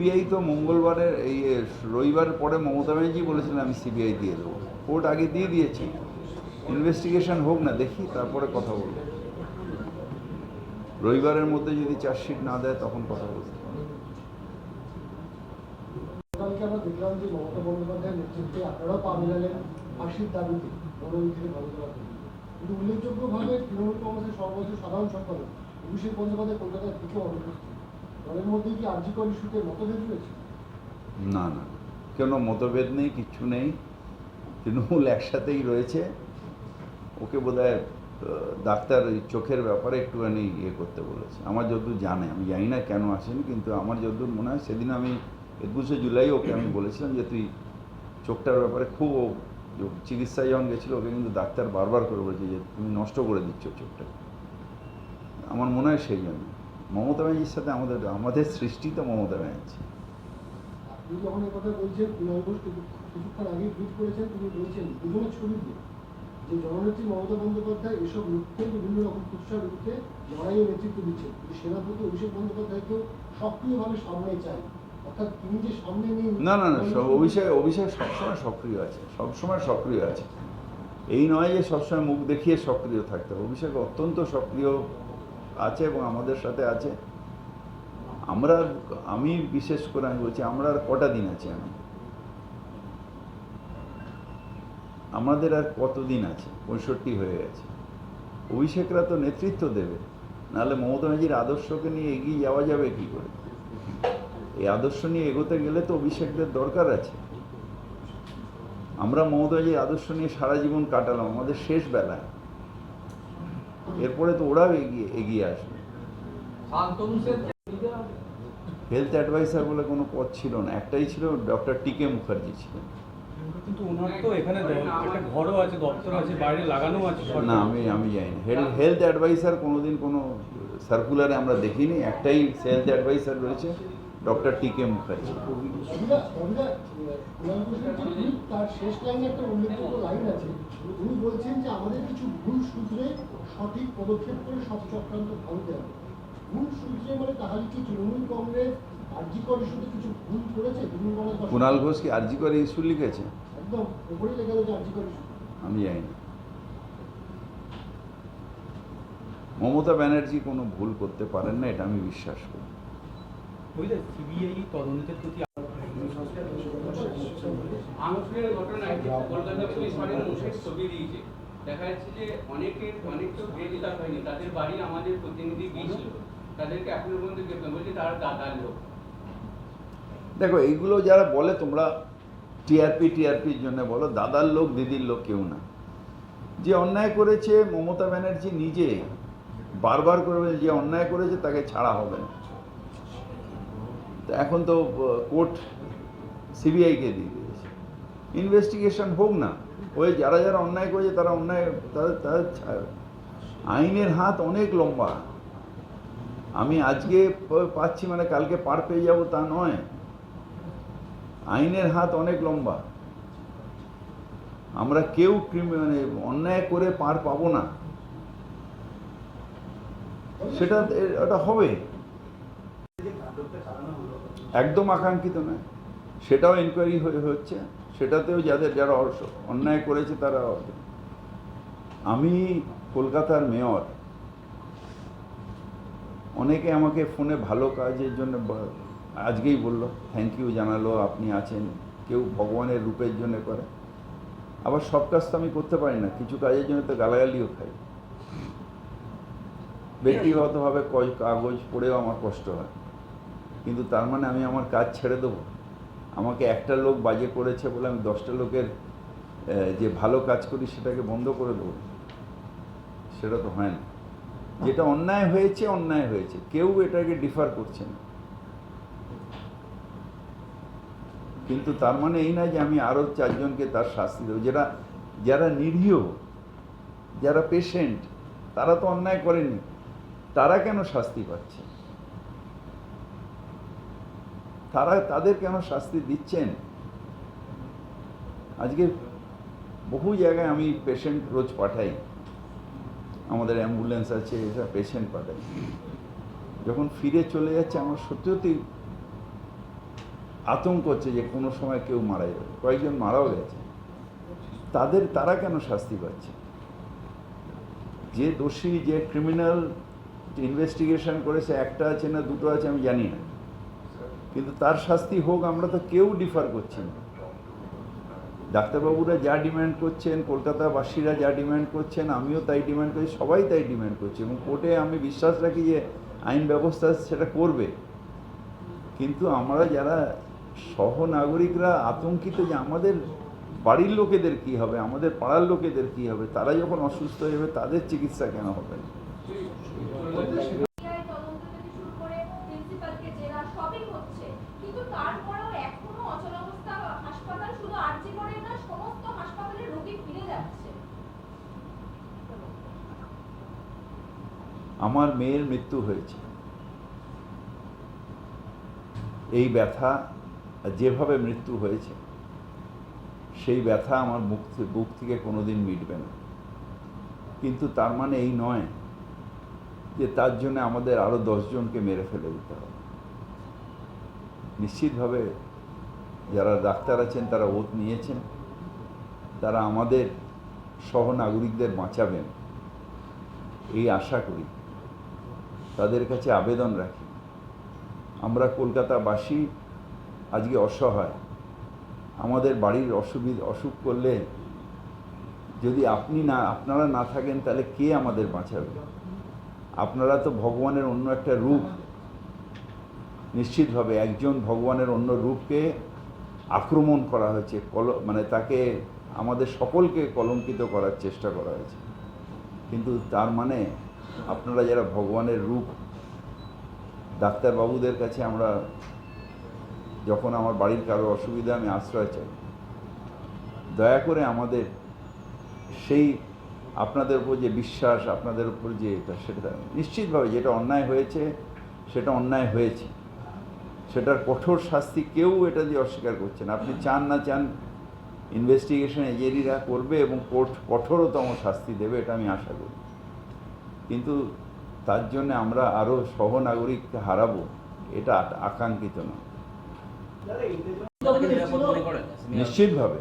CBI তো মঙ্গলবারের এই রবিবার পরে মমতা ব্যানার্জি বলেছিলেন, আমি সিবিআই দিয়ে দেবো। কোর্ট আগে দিয়ে দিয়েছি। ইনভেস্টিগেশন হোক না, দেখি, তারপরে কথা বলব। রবিবারের মধ্যে যদি চার্জশিট না দেয়, তখন কথা বলব। উল্লেখযোগ্যভাবে তৃণমূল কংগ্রেসের সর্বোচ্চ সাধারণ সম্পাদক অভিষেক বন্দ্যোপাধ্যায় কলকাতার থেকে অনুপস্থিত না না। কোনো মতভেদ নেই, কিচ্ছু নেই? তৃণমূল একসাথেই রয়েছে। ওকে বোধ ডাক্তার ওই চোখের ব্যাপারে একটুখানি ইয়ে করতে বলেছে। আমার যদ্দূর জানে, আমি জানি না কেন আসেনি, কিন্তু আমার যদ্দূর মনে হয় সেদিন আমি একুশে জুলাই ওকে আমি বলেছিলাম যে, তুই চোখটার ব্যাপারে খুব চিকিৎসায় যখন গেছিল, ওকে কিন্তু ডাক্তার বারবার করে বলেছে যে, তুমি নষ্ট করে দিচ্ছ চোখটা আমার মনে হয় সেই জন্য। মমতা ব্যানার্জির সাথে আমাদের আমাদের সৃষ্টি তো মমতা ব্যানার্জি। যখন এই কথা বলছেন কুণাল ঘোষ কিছু- কিছুক্ষণ আগে টুইট করেছেন তিনি বলছেন দুজনের ছবি দিয়ে যে জননেত্রী মমতা বন্দ্যোপাধ্যায় এসব বিভিন্ন রকম কুৎসার রুখতে লড়াইয়ে নেতৃত্ব দিচ্ছেন। কিন্তু সেনাপতি অভিষেক বন্দ্যোপাধ্যায়কেও সক্রিয়ভাবে সামনে চাই অর্থাৎ তিনি যে সামনে নিয়ে না না না সব অভিষেক অভিষেক সবসময় সক্রিয় আছে সবসময় সক্রিয় আছে। এই নয় যে সবসময় মুখ দেখিয়ে সক্রিয় থাকতে হবে। অভিষেক অত্যন্ত সক্রিয় আছে এবং আমাদের সাথে আছে। আমরা, আমি বিশেষ করে আমি বলছি, আমরা আর কটা দিন আছে আমি? আমাদের আর কতদিন আছে? পঁয়ষট্টি হয়ে গেছে। অভিষেকরা তো নেতৃত্ব দেবে। নাহলে মমতা ব্যানার্জির আদর্শকে নিয়ে এগিয়ে যাওয়া যাবে কি করে? এই আদর্শ নিয়ে এগোতে গেলে তো অভিষেকদের দরকার আছে। আমরা মমতা ব্যানার্জির আদর্শ নিয়ে সারা জীবন কাটালাম। আমাদের শেষ বেলায়। এরপরে তো ওরাও এগিয়ে এগিয়ে আসবে হেলথ অ্যাডভাইসার বলে কোনো পদ ছিল না একটাই ছিল ডক্টর টিকে মুখার্জি ছিলেন কিন্তু ওনার তো এখানে একটা ঘরও আছে দপ্তর আছে বাইরে লাগানো আছে না আমি আমি জানি হেলথ হেলথ অ্যাডভাইসার কোনোদিন কোনো সার্কুলারে আমরা দেখিনি একটাই হেলথ অ্যাডভাইসার রয়েছে ডক্টর টিকে মুখার্জি তার শেষ লাইনে একটা উল্লেখযোগ্য লাইন আছে উনি বলছেন যে আমাদের কিছু ভুল সূত্রে সঠিক পদক্ষেপ করে সব চক্রান্ত ভাঙতে হবে ভুল সূত্রে মানে তাহলে কি তৃণমূল কংগ্রেস ইস্যুতে কিছু ভুল করেছে? কুণাল ঘোষ কি আরজি করে ইস্যু লিখেছে? একদম লেখা রয়েছে ইস্যু আমি জানি না। মমতা ব্যানার্জি কোনো ভুল করতে পারেন না এটা আমি বিশ্বাস করি। সিবিআই তদন্তের প্রতি ঘটনায় কলকাতা পুলিশ ছবি দিয়েছে। দেখা যাচ্ছে যে অনেকের অনেক তো গ্রেপ্তার হয়নি, তাদের বাড়ি আমাদের প্রতিনিধি গিয়েছিল, তাদেরকে এখনও পর্যন্ত গ্রেপ্তার বলছে তারা দাদার লোক। দেখো, এইগুলো যারা বলে তোমরা টিআরপি, টিআরপির জন্য বলো, দাদার লোক, দিদির লোক কেউ না। যে অন্যায় করেছে মমতা ব্যানার্জি নিজে, বারবার করে যে অন্যায় করেছে তাকে ছাড়া হবে না। এখন তো কোর্ট সিবিআইকে দিয়ে দিয়েছে। ইনভেস্টিগেশন হোক না ওই যারা যারা অন্যায় করেছে, তারা অন্যায়, তাদের তাদের আইনের হাত অনেক লম্বা। আমি আজকে পাচ্ছি মানে কালকে পার পেয়ে যাব তা নয়। আইনের হাত অনেক লম্বা। আমরা কেউ মানে অন্যায় করে পার পাবো না। সেটা ওটা হবে। একদম আকাঙ্ক্ষিত নয়। সেটাও এনকোয়ারি হয়ে, হচ্ছে। সেটাতেও যাদের যারা অন্যায় করেছে তারা আমি কলকাতার মেয়র, অনেকে আমাকে ফোনে ভালো কাজের জন্য আজকেই বলল থ্যাংক ইউ জানালো, আপনি আছেন, কেউ ভগবানের রূপের জন্য করে। আবার সব কাজ তো আমি করতে পারি না, কিছু কাজের জন্য তো গালাগালিও খাই। ব্যক্তিগতভাবে কাগজ পড়েও আমার কষ্ট হয়, কিন্তু তার মানে আমি আমার কাজ ছেড়ে দেবো। আমাকে একটা লোক বাজে করেছে বলে আমি দশটা লোকের যে ভালো কাজ করি সেটাকে বন্ধ করে দেবো। সেটা তো হয় না। যেটা অন্যায় হয়েছে অন্যায় হয়েছে। কেউ এটাকে ডিফার করছে না। কিন্তু তার মানে এই না যে আমি আরও চারজনকে তার শাস্তি দেবো। যারা যারা নিরীহ, যারা পেশেন্ট তারা তো অন্যায় করেনি। তারা কেন শাস্তি পাচ্ছে? তারা তাদের কেন শাস্তি দিচ্ছেন? আজকে বহু জায়গায় আমি পেশেন্ট রোজ পাঠাই। আমাদের অ্যাম্বুলেন্স আছে এসব পেশেন্ট পাঠাই। যখন ফিরে চলে যাচ্ছে, আমার সত্যি সত্যি আতঙ্ক হচ্ছে যে কোনো সময় কেউ মারা যাবে। কয়েকজন মারাও গেছে। তাদের, তারা কেন শাস্তি পাচ্ছে? যে দোষী, যে ক্রিমিনাল ইনভেস্টিগেশন করেছে, একটা আছে না দুটো আছে, আমি জানি না। কিন্তু তার শাস্তি হোক, আমরা তো কেউ ডিফার করছি না। ডাক্তারবাবুরা যা ডিম্যান্ড করছেন, কলকাতাবাসীরা যা ডিম্যান্ড করছেন, আমিও তাই ডিম্যান্ড করছি সবাই তাই ডিম্যান্ড করছি। এবং কোর্টে আমি বিশ্বাস রাখি যে আইন ব্যবস্থা সেটা করবে। কিন্তু আমরা যারা সহনাগরিকরা আতঙ্কিত যে আমাদের বাড়ির লোকেদের কি হবে, আমাদের পাড়ার লোকেদের কি হবে, তারা যখন অসুস্থ হয়ে যাবে, তাদের চিকিৎসা কেন হবে না? সিবিআই তদন্ত থেকে শুরু করে প্রিন্সিপালকে জেরা সবই হচ্ছে কিন্তু তারপরেও এখনও অচলাবস্থা হাসপাতাল শুধু আরজি করে না সমস্ত হাসপাতালে রোগী ফিরে যাচ্ছে আমার মেয়ের মৃত্যু হয়েছে। এই ব্যথা যেভাবে মৃত্যু হয়েছে, সেই ব্যথা আমার মুখ বুক থেকে কোনোদিন মিটবে না। কিন্তু তার মানে এই নয় যে তার জন্য আমাদের আরও দশজনকে মেরে ফেলে দিতে হবে। নিশ্চিতভাবে যারা ডাক্তার আছেন, তারা ওত নিয়েছেন, তারা আমাদের সহনাগরিকদের বাঁচাবেন। এই আশা করি। তাদের কাছে আবেদন রাখি। আমরা কলকাতাবাসী আজকে অসহায়। আমাদের বাড়ির অসুবিধা অসুখ করলে যদি আপনি না, আপনারা না থাকেন তাহলে কে আমাদের বাঁচাবে? আপনারা তো ভগবানের অন্য একটা রূপ। নিশ্চিতভাবে একজন ভগবানের অন্য রূপকে আক্রমণ করা হয়েছে, কল মানে তাকে আমাদের সকলকে কলঙ্কিত করার চেষ্টা করা হয়েছে। কিন্তু তার মানে আপনারা যারা ভগবানের রূপ, ডাক্তারবাবুদের কাছে আমরা যখন আমার বাড়ির কারও অসুবিধা আমি আশ্রয় চাই, দয়া করে আমাদের সেই আপনাদের উপর যে বিশ্বাস, আপনাদের উপর যে এটা, সেটা নিশ্চিতভাবে যেটা অন্যায় হয়েছে, সেটা অন্যায় হয়েছে। সেটার কঠোর শাস্তি কেউ এটা দিয়ে অস্বীকার করছে না। আপনি চান না চান ইনভেস্টিগেশন এজেন্টরা করবে এবং কোর্ট কঠোরতম শাস্তি দেবে, এটা আমি আশা করি। কিন্তু তার জন্য আমরা আরও সহনাগরিককে হারাবো এটা আকাঙ্ক্ষিত না নিশ্চিতভাবে।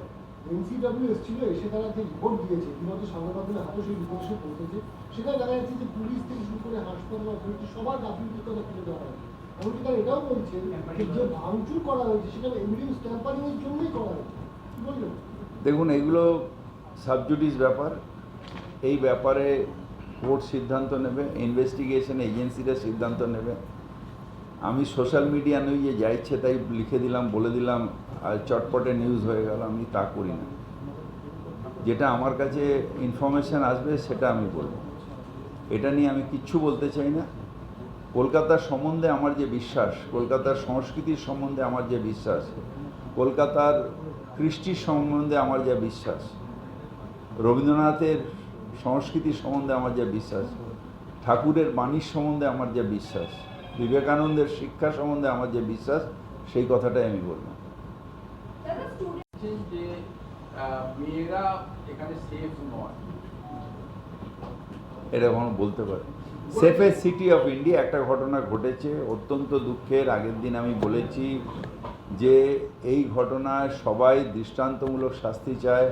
এনসিডব্লিউ এসেছিল এসে তারা যে রিপোর্ট দিয়েছে ইতিমধ্যে সংবাদ হাতে সেই রিপোর্ট এসে পৌঁছেছে সেখানে দেখা যাচ্ছে যে পুলিশ থেকে শুরু করে হাসপাতাল অথরিটি সবার গাফিলতির কথা তুলে দেওয়া হয় এমনকি তারা এটাও বলছেন যে যে ভাঙচুর করা হয়েছে সেখানে এভিডেন্স ট্যাম্পারিং জন্যই করা হয়েছে। বললেন? দেখুন এগুলো সাবজুডিস ব্যাপার। এই ব্যাপারে কোর্ট সিদ্ধান্ত নেবে ইনভেস্টিগেশন এজেন্সিরা সিদ্ধান্ত নেবে। আমি সোশ্যাল মিডিয়া নিউজে যা ইচ্ছে তাই লিখে দিলাম, বলে দিলাম, আর চটপটে নিউজ হয়ে গেল, আমি তা করি না। যেটা আমার কাছে ইনফরমেশান আসবে, সেটা আমি বলব। এটা নিয়ে আমি কিচ্ছু বলতে চাই না। কলকাতার সম্বন্ধে আমার যে বিশ্বাস, কলকাতার সংস্কৃতির সম্বন্ধে আমার যে বিশ্বাস, কলকাতার কৃষ্টির সম্বন্ধে আমার যে বিশ্বাস, রবীন্দ্রনাথের সংস্কৃতি সম্বন্ধে আমার যে বিশ্বাস ঠাকুরের বাণীর সম্বন্ধে আমার যে বিশ্বাস বিবেকানন্দের শিক্ষা সম্বন্ধে আমার যে বিশ্বাস সেই কথাটাই আমি বলব। দাদা স্টুডেন্ট বলছেন যে আহ, মেয়েরা এখানে সেফ নয়। এটা কখনো বলতে পারে? সেফেস্ট সিটি অফ ইন্ডিয়া একটা ঘটনা ঘটেছে অত্যন্ত দুঃখের আগের দিন আমি বলেছি যে এই ঘটনায় সবাই দৃষ্টান্তমূলক শাস্তি চায়।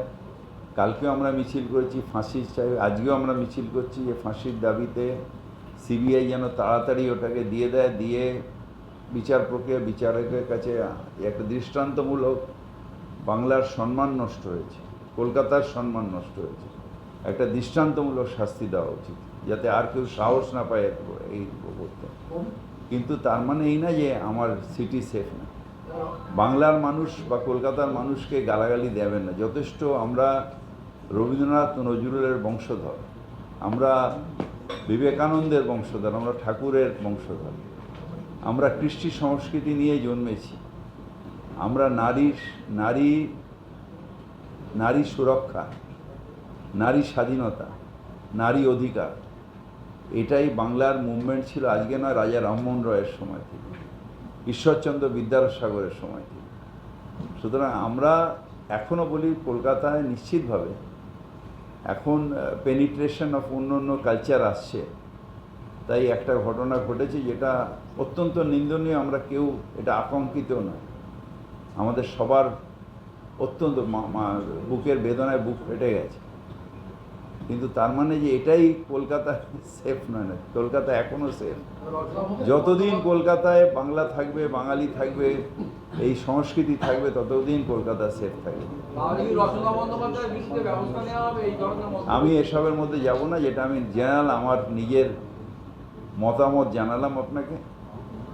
কালকেও আমরা মিছিল করেছি, ফাঁসি চাই, আজকেও আমরা মিছিল করছি, যে ফাঁসির দাবিতে সিবিআই যেন তাড়াতাড়ি ওটাকে দিয়ে দেয়, দিয়ে বিচার প্রক্রিয়া বিচারকের কাছে একটা দৃষ্টান্তমূলক বাংলার সম্মান নষ্ট হয়েছে, কলকাতার সম্মান নষ্ট হয়েছে। একটা দৃষ্টান্তমূলক শাস্তি দেওয়া উচিত, যাতে আর কেউ সাহস না পায় এই করতে কিন্তু তার মানে এই না যে আমার সিটি সেফ না। বাংলার মানুষ বা কলকাতার মানুষকে গালাগালি দেবেন না। যথেষ্ট আমরা রবীন্দ্রনাথ নজরুলের বংশধর। আমরা বিবেকানন্দের বংশধর, আমরা ঠাকুরের বংশধর। আমরা কৃষ্টি সংস্কৃতি নিয়ে জন্মেছি। আমরা নারীর, নারী নারী সুরক্ষা, নারী স্বাধীনতা, নারী অধিকার, এটাই বাংলার মুভমেন্ট ছিল, আজকে নয়, রাজা রামমোহন রয়ের সময় থেকে, ঈশ্বরচন্দ্র বিদ্যাসাগরের সময় থেকে। সুতরাং আমরা এখনও বলি, কলকাতায় নিশ্চিতভাবে এখন পেনিট্রেশন অফ অন্য অন্য কালচার আসছে। তাই একটা ঘটনা ঘটেছে যেটা অত্যন্ত নিন্দনীয়, আমরা কেউ এটা আকঙ্কিত নয়। আমাদের সবার অত্যন্ত বুকের বেদনায় বুক ফেটে গেছে। কিন্তু তার মানে যে এটাই কলকাতা সেফ নয় না কলকাতা এখনও সেফ যতদিন কলকাতায় বাংলা থাকবে বাঙালি থাকবে এই সংস্কৃতি থাকবে ততদিন কলকাতা সেফ থাকবে? আমি এসবের মধ্যে যাব না যেটা আমি জানালাম আমার নিজের মতামত জানালাম আপনাকে।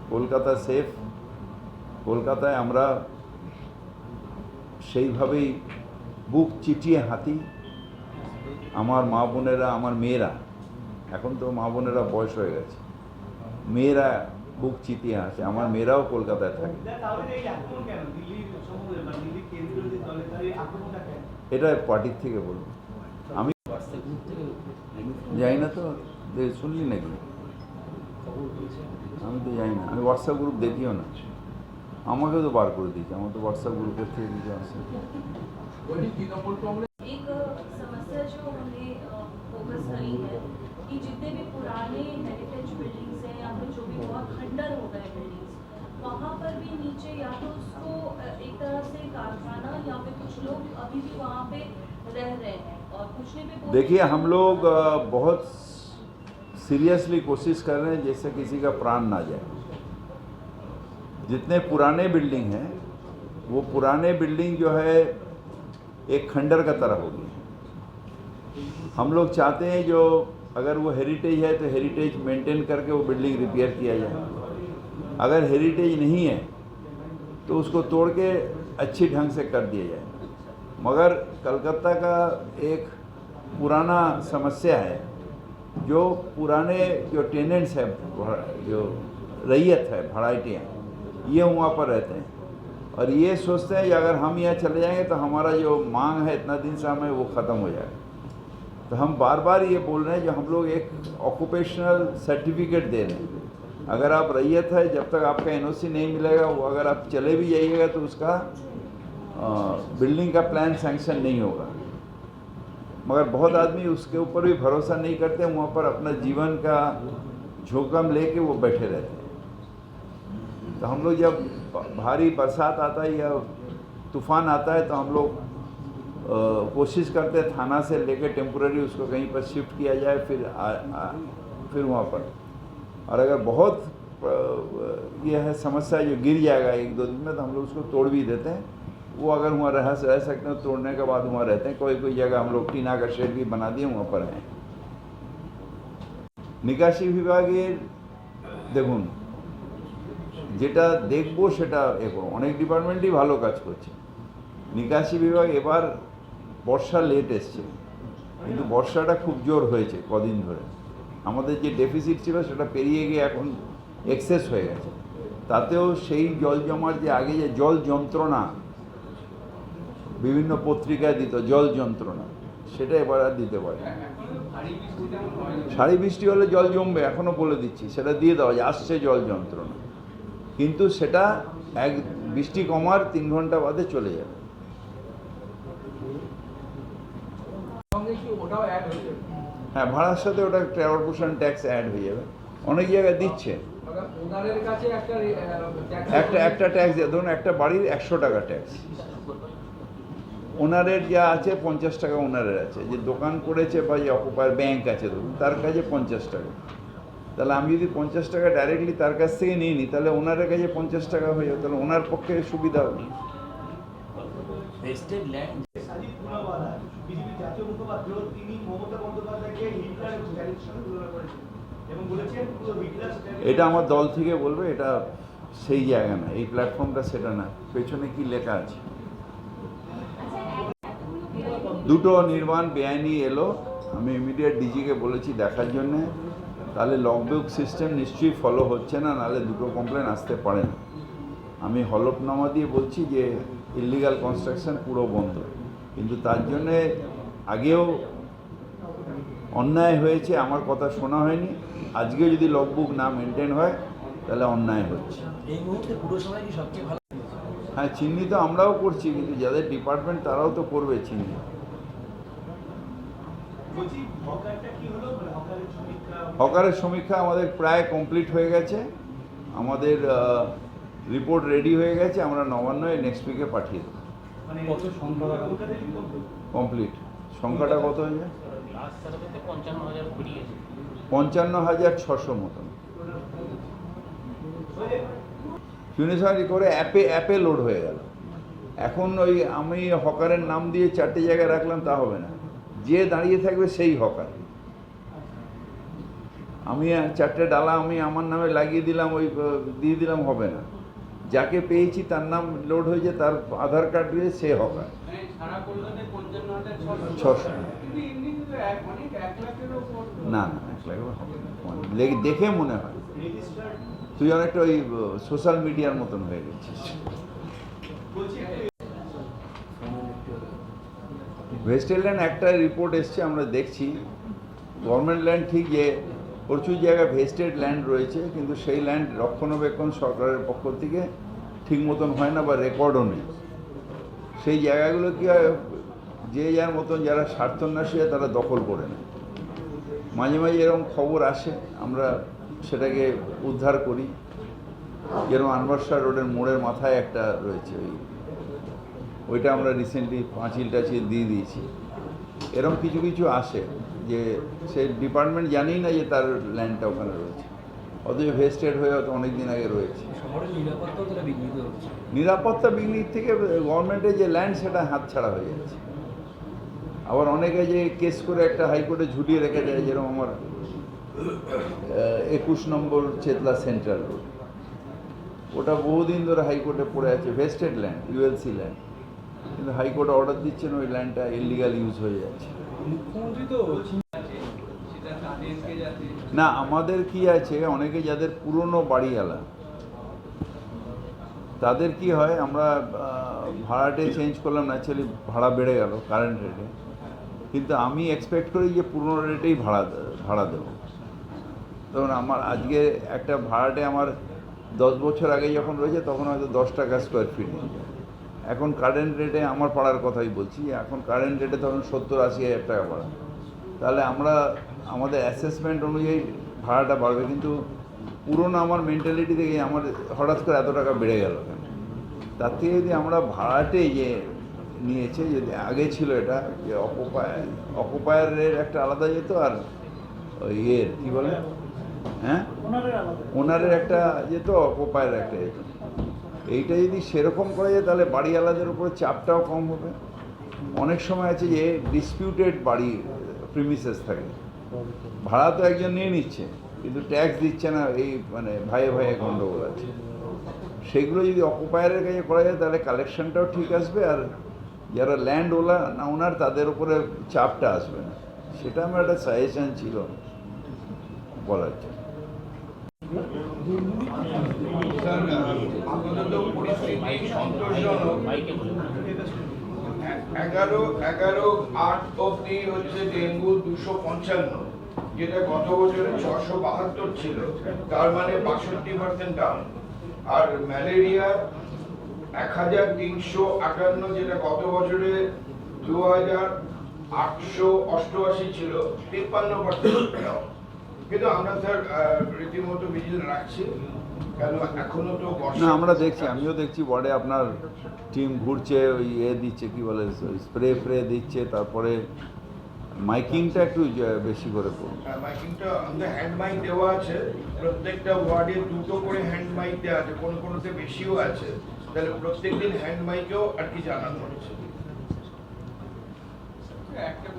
কলকাতা সেফ কলকাতায় আমরা সেইভাবেই বুক চিটিয়ে হাঁটি। আমার মা বোনেরা আমার মেয়েরা এখন তো মা বোনেরা বয়স হয়ে গেছে। মেয়েরা বুক চিতিয়ে হাসে আমার মেয়েরাও কলকাতায় থাকে। এটা পার্টির থেকে বলব আমি যাই না তো দে- শুনলি নাকি? আমি তো যাই না আমি হোয়াটসঅ্যাপ গ্রুপ দেখিও না। আমাকেও তো বার করে দিয়েছে আমার তো হোয়াটসঅ্যাপ গ্রুপের থেকে কিছু আসে करी है। कि जितने भी पुराने हेरिटेज बिल्डिंग्स हैं या फिर जो भी बहुत खंडर हो गए बिल्डिंग्स वहाँ पर भी नीचे या तो उसको एक तरह से कारखाना या फिर कुछ लोग अभी भी वहाँ पे रह रहे हैं। और कुछ ने भी देखिए हम लोग बहुत सीरियसली कोशिश कर रहे हैं जिससे किसी का प्राण ना जाए। जितने पुराने बिल्डिंग हैं वो पुराने बिल्डिंग जो है एक खंडर का तरह होगी। हम लोग चाहते हैं जो अगर वो हेरिटेज है तो हेरिटेज मेंटेन करके वो बिल्डिंग रिपेयर किया जाए। अगर हेरिटेज नहीं है तो उसको तोड़ के अच्छी ढंग से कर दिया जाए। मगर कलकत्ता का एक पुराना समस्या है, जो पुराने जो टेनेंट्स है जो रैयत है, भड़ाइटियाँ, ये वहाँ पर रहते हैं। और ये सोचते हैं कि अगर हम यहाँ चले जाएँगे तो हमारा जो मांग है इतना दिन से हमें वो ख़त्म हो जाएगा। तो हम बार बार ये बोल रहे हैं जो हम लोग एक ऑक्यूपेशनल सर्टिफिकेट दे रहे हैं। अगर आप रैयत है, जब तक आपका एनओसी नहीं मिलेगा, वो अगर आप चले भी जाइएगा तो उसका बिल्डिंग का प्लान सैंक्शन नहीं होगा। मगर बहुत आदमी उसके ऊपर भी भरोसा नहीं करते, वहाँ पर अपना जीवन का झोंकम लेके वो बैठे रहते हैं। तो हम लोग जब भारी बरसात आता है या तूफ़ान आता है तो हम लोग कोशिश करते हैं थाना से लेके टेम्पोररी उसको कहीं पर शिफ्ट किया जाए फिर आ, आ, फिर वहाँ पर और अगर बहुत अ, ये है समस्या जो गिर जाएगा एक दो दिन में तो हम लोग उसको तोड़ भी देते हैं वो अगर वहाँ रह रह सकते हैं तोड़ने के बाद वहाँ रहते हैं कोई कोई जगह हम लोग टीना का शेड भी बना दिए वहाँ पर हैं নিকাশি বিভাগের দেখুন যেটা দেখবো সেটা এ করবো। অনেক ডিপার্টমেন্টই ভালো কাজ করছে নিকাশি বিভাগ এবার বর্ষা লেট এসছে কিন্তু বর্ষাটা খুব জোর হয়েছে কদিন ধরে। আমাদের যে ডেফিসিট ছিল সেটা পেরিয়ে গিয়ে এখন এক্সেস হয়ে গেছে। তাতেও সেই জল জমার যে আগে যে জল যন্ত্রণা, বিভিন্ন পত্রিকায় দিত জল যন্ত্রণা, সেটা এবার আর দিতে পারে। সারি বৃষ্টি হলে জল জমবে এখনও বলে দিচ্ছি, সেটা দিয়ে দেওয়া যায়, আসছে জল যন্ত্রণা। কিন্তু সেটা এক, বৃষ্টি কমার তিন ঘণ্টা বাদে চলে যাবে সঙ্গে কি ওটাও অ্যাড হয়েছে হ্যাঁ ভাড়ার সাথে ওটা ট্রাভেল ট্রান্সপোর্টেশন ট্যাক্স অ্যাড হয়ে যাবে। অনেক জায়গায় দিচ্ছে। একটা একটা ট্যাক্স ধরুন একটা বাড়ির একশো টাকা ট্যাক্স ওনারের যা আছে পঞ্চাশ টাকা ওনারের আছে। যে দোকান করেছে বা যে অকুপার ব্যাংক আছে ধরুন তার কাছে পঞ্চাশ টাকা। তাহলে আমি যদি পঞ্চাশ টাকা ডাইরেক্টলি তার কাছ থেকে নিয়ে নিই তাহলে ওনারের কাছে পঞ্চাশ টাকা হয়ে যাবে। তাহলে ওনার পক্ষে সুবিধা হবে। এটা আমার দল থেকে বলবে, এটা সেই জায়গা না, এই প্ল্যাটফর্মটা সেটা না, পেছনে কি লেখা আছে? দুটো নির্মাণ বেআইনি এলো, আমি ইমিডিয়েট ডিজিকে বলেছি দেখার জন্যে, তাহলে লগবুক সিস্টেম নিশ্চয়ই ফলো হচ্ছে না, নাহলে দুটো কমপ্লেন আসতে পারে না। আমি হলফনামা দিয়ে বলছি যে ইলিগাল কনস্ট্রাকশন পুরো বন্ধ। কিন্তু তার জন্যে আগেও অন্যায় হয়েছে আমার কথা শোনা হয়নি। আজকে যদি লগবুক না মেনটেন হয় তাহলে অন্যায় হচ্ছে। এই মুহূর্তে পুরসভায় কি সবচেয়ে ভালো? হ্যাঁ চিহ্নিত আমরাও করছি কিন্তু যাদের ডিপার্টমেন্ট তারাও তো করবে চিহ্নিত। মানে হকারের সমীক্ষা আমাদের প্রায় কমপ্লিট হয়ে গেছে। আমাদের রিপোর্ট রেডি হয়ে গেছে আমরা নবান্নয় নেক্সট উইকে পাঠিয়ে দেবো। মানে কমপ্লিট সংখ্যাটা কত লাস্ট সার্ভেতে পঞ্চান্ন হাজার ছশো মতন। হয়ে করে অ্যাপে অ্যাপে লোড হয়ে গেল। এখন ওই আমি হকারের নাম দিয়ে চারটে জায়গায় রাখলাম, তা হবে না। যে দাঁড়িয়ে থাকবে সেই হকার। আমি চারটে ডালা আমি আমার নামে লাগিয়ে দিলাম, ওই, দিয়ে দিলাম, হবে না। যাকে পেয়েছি তার নাম লোড হয়েছে তার আধার কার্ড দিয়ে সে হাজার ছশো। না না, এক লাখ হবে। দেখে মনে হয় তুই অনেকটা ওই সোশ্যাল মিডিয়ার মতন হয়ে গেছিস ল্যান্ড একটা রিপোর্ট এসছে, আমরা দেখছি গভর্নমেন্ট ল্যান্ড ঠিক যে প্রচুর জায়গায় ভেস্টেড ল্যান্ড রয়েছে, কিন্তু সেই ল্যান্ড রক্ষণাবেক্ষণ সরকারের পক্ষ থেকে ঠিক মতন হয় না বা রেকর্ডও নেই। সেই জায়গাগুলো কি হয়, যে যার মতন যারা স্বার্থন্যাসী হয় তারা দখল করে নেয়। মাঝে মাঝে এরকম খবর আসে, আমরা সেটাকে উদ্ধার করি। যেরকম আনবারশাহ রোডের মোড়ের মাথায় একটা রয়েছে, ওই ওইটা আমরা রিসেন্টলি পাঁচিল টাচিল দিয়ে দিয়েছি। এরকম কিছু কিছু আসে। যে সে ডিপার্টমেন্ট জানি না যে তার ল্যান্ডটা ওখানে রয়েছে। অথচ ভেস্টেড হয়ে হয়তো অনেক দিন আগে রয়েছে। নিরাপত্তা বিঘ্নিত থেকে গভর্নমেন্টের যে ল্যান্ড সেটা হাতছাড়া হয়ে যাচ্ছে। আবার অনেকে যে কেস করে একটা হাইকোর্টে ঝুলিয়ে রেখে দেয় যেরকম আমার একুশ নম্বর চেতলা সেন্ট্রাল রোড। ওটা বহুদিন ধরে হাইকোর্টে পড়ে আছে ভেস্টেড ল্যান্ড ইউএলসি ল্যান্ড। কিন্তু হাইকোর্ট অর্ডার দিচ্ছেন ওই ল্যান্ডটা ইলিগাল ইউজ হয়ে যাচ্ছে। মুখ্যমন্ত্রী তো না আমাদের কি আছে অনেকে যাদের পুরনো বাড়িওয়ালা তাদের কি হয় আমরা ভাড়াটে চেঞ্জ করলাম ন্যাচারালি ভাড়া বেড়ে গেল কারেন্ট রেটে কিন্তু আমি এক্সপেক্ট করি যে পুরনো রেটেই ভাড়া ভাড়া দেবো। তখন আমার আজকে একটা ভাড়াটে আমার দশ বছর আগে যখন রয়েছে তখন হয়তো দশ টাকা স্কোয়ার ফিট এখন কারেন্ট রেটে আমার পাড়ার কথাই বলছি এখন কারেন্ট রেটে ধরুন সত্তর আশি হাজার টাকা ভাড়া তাহলে আমরা আমাদের অ্যাসেসমেন্ট অনুযায়ী ভাড়াটা বাড়বে কিন্তু পুরনো আমার মেন্টালিটি থেকে আমার হঠাৎ করে এত টাকা বেড়ে গেল কেন? তার থেকে যদি আমরা ভাড়াটে যে নিয়েছে যদি আগে ছিল এটা যে অকুপায় অকুপায়ারের একটা আলাদা যেত আর ইয়ের কী বলে? হ্যাঁ? ওনারের একটা যেত অকুপায়ের একটা যেত। এইটা যদি সেরকম করা যায়, তাহলে বাড়িওয়ালাদের উপরে চাপটাও কম হবে। অনেক সময় আছে যে ডিসপিউটেড বাড়ি প্রিমিসেস থাকে। ভাড়া তো একজন নিয়ে নিচ্ছে, কিন্তু ট্যাক্স দিচ্ছে না এই মানে ভাইয়ে ভাইয়ে গণ্ডগোল আছে। সেগুলো যদি অকুপায়ারের কাছে করা যায়, তাহলে কালেকশনটাও ঠিক আসবে, আর যারা ল্যান্ড ওলা না ওনার তাদের উপরে চাপটা আসবে না। সেটা আমার একটা সাজেশন ছিল বলার জন্য স্যার আপাতত পরিস্থিতি সন্তোষজনক এগারো এগারো, আট অব্দি হচ্ছে ডেঙ্গু দুশো পঞ্চান্ন, যেটা গত বছরে ছশো বাহাত্তর ছিল, তার মানে বাষট্টি পার্সেন্ট ডাউন আর ম্যালেরিয়া এক হাজার তিনশো আটান্ন যেটা গত বছরে দু হাজার আটশো অষ্টআশি ছিল, তিপ্পান্ন পার্সেন্ট ডাউন কিন্তু আমরা, স্যার রীতিমতো ভিজিল রাখছি। না আমরা দেখছি আমিও দেখছি ওয়ার্ডে আপনার টিম ঘুরছে ওই এ দিচ্ছে কি বলে স্প্রে ফ্রে দিচ্ছে তারপরে মাইকিংটা একটু বেশি করে করুন। মাইকিংটা আমাদের হ্যান্ড মাইক দেওয়া আছে। প্রত্যেকটা ওয়ার্ডে দুটো করে হ্যান্ড মাইক দেওয়া আছে কোনো কোনোতে বেশিও আছে। তাহলে প্রত্যেকদিন হ্যান্ড মাইকেও আর কি জানানো হচ্ছে। একটা